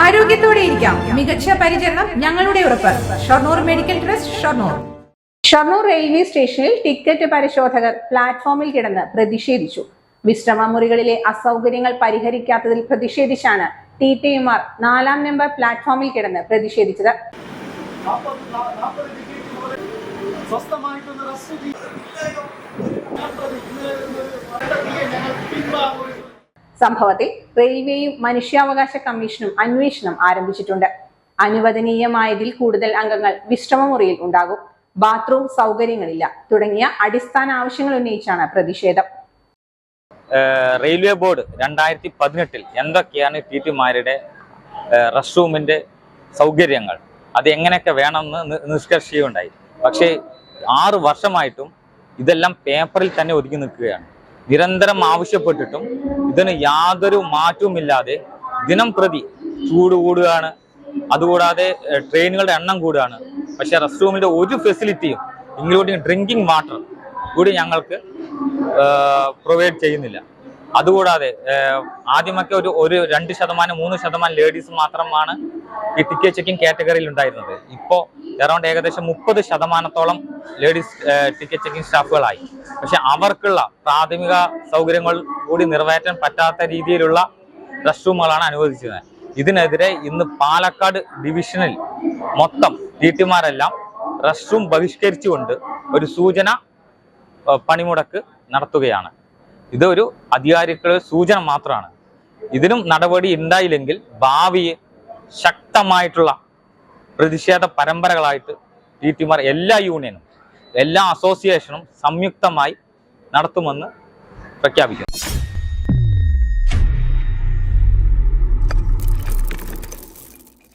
ആരോഗ്യത്തോടെ ഇരിക്കാം. മികച്ച പരിചരണം ഞങ്ങളുടെ ഉറപ്പ്. Shoranur medical trust Shoranur. Shoranur railway സ്റ്റേഷനിൽ ടിക്കറ്റ് പരിശോധകർ പ്ലാറ്റ്ഫോമിൽ കിടന്ന് പ്രതിഷേധിച്ചു. വിശ്രമ മുറികളിലെ അസൗകര്യങ്ങൾ പരിഹരിക്കാത്തതിൽ പ്രതിഷേധിച്ചാണ് ടി ടിമാർ നാലാം നമ്പർ പ്ലാറ്റ്ഫോമിൽ കിടന്ന് പ്രതിഷേധിച്ചത്. സ്വസ്ഥമായിട്ടൊന്ന് റെസ്റ്റ് സംഭവത്തിൽ റെയിൽവേയും മനുഷ്യാവകാശ കമ്മീഷനും അന്വേഷണം ആരംഭിച്ചിട്ടുണ്ട്. അനുവദനീയമായതിൽ കൂടുതൽ അംഗങ്ങൾ വിശ്രമമുറിയിൽ ഉണ്ടാകും. ബാത്റൂം സൗകര്യങ്ങളില്ല. തുടങ്ങിയ അടിസ്ഥാന ആവശ്യങ്ങൾ ഉന്നയിച്ചാണ് പ്രതിഷേധം. റെയിൽവേ ബോർഡ് രണ്ടായിരത്തി പതിനെട്ടിൽ എന്തൊക്കെയാണ് ടി ടിമാരുടെ റെസ്റ്റ് സൗകര്യങ്ങൾ? അത് എങ്ങനെയൊക്കെ വേണമെന്ന് നി- നിഷ്കർഷിക്കുകയുണ്ടായി പക്ഷേ ആറ് വർഷമായിട്ടും ഇതെല്ലാം പേപ്പറിൽ തന്നെ ഒതുങ്ങി നിൽക്കുകയാണ്. നിരന്തരം ആവശ്യപ്പെട്ടിട്ടും ഇതിന് യാതൊരു മാറ്റവുമില്ലാതെ ദിനം പ്രതി ചൂട് കൂടുകയാണ്. അതുകൂടാതെ ട്രെയിനുകളുടെ എണ്ണം കൂടുകയാണ്. പക്ഷേ റെസ്റ്റ് റൂമിന്റെ ഒരു ഫെസിലിറ്റിയും ഇൻക്ലൂഡിങ് ഡ്രിങ്കിങ് വാട്ടർ കൂടി ഞങ്ങൾക്ക് പ്രൊവൈഡ് ചെയ്യുന്നില്ല. അതുകൂടാതെ ആദ്യമൊക്കെ ഒരു ഒരു രണ്ട് ശതമാനം മൂന്ന് ശതമാനം ലേഡീസ് മാത്രമാണ് ഈ ടിക്കറ്റ് ചെക്കിംഗ് കാറ്റഗറിയിൽ ഉണ്ടായിരുന്നത്. ഇപ്പോൾ എറൗണ്ട് ഏകദേശം മുപ്പത് ശതമാനത്തോളം ലേഡീസ് ടിക്കറ്റ് ചെക്കിംഗ് സ്റ്റാഫുകളായി. പക്ഷെ അവർക്കുള്ള പ്രാഥമിക സൗകര്യങ്ങൾ കൂടി നിറവേറ്റാൻ പറ്റാത്ത രീതിയിലുള്ള റെസ്റ്റ് റൂമുകളാണ് അനുവദിച്ചത് ഇതിനെതിരെ ഇന്ന് പാലക്കാട് ഡിവിഷനിൽ മൊത്തം ടി ടിമാരെല്ലാം റെസ്റ്റ് റൂം ബഹിഷ്കരിച്ചുകൊണ്ട് ഒരു സൂചന പണിമുടക്ക് നടത്തുകയാണ്. ഇതൊരു അധികാരികളുടെ സൂചന മാത്രമാണ്. ഇതിനും നടപടി ഉണ്ടായില്ലെങ്കിൽ ഭാവിയെ ശക്തമായിട്ടുള്ള പ്രതിഷേധ പരമ്പരകളായിട്ട് ടി ടിമാർ എല്ലാ യൂണിയനും എല്ലാ അസോസിയേഷനും സംയുക്തമായി നടത്തുമെന്ന് പ്രഖ്യാപിക്കുന്നു.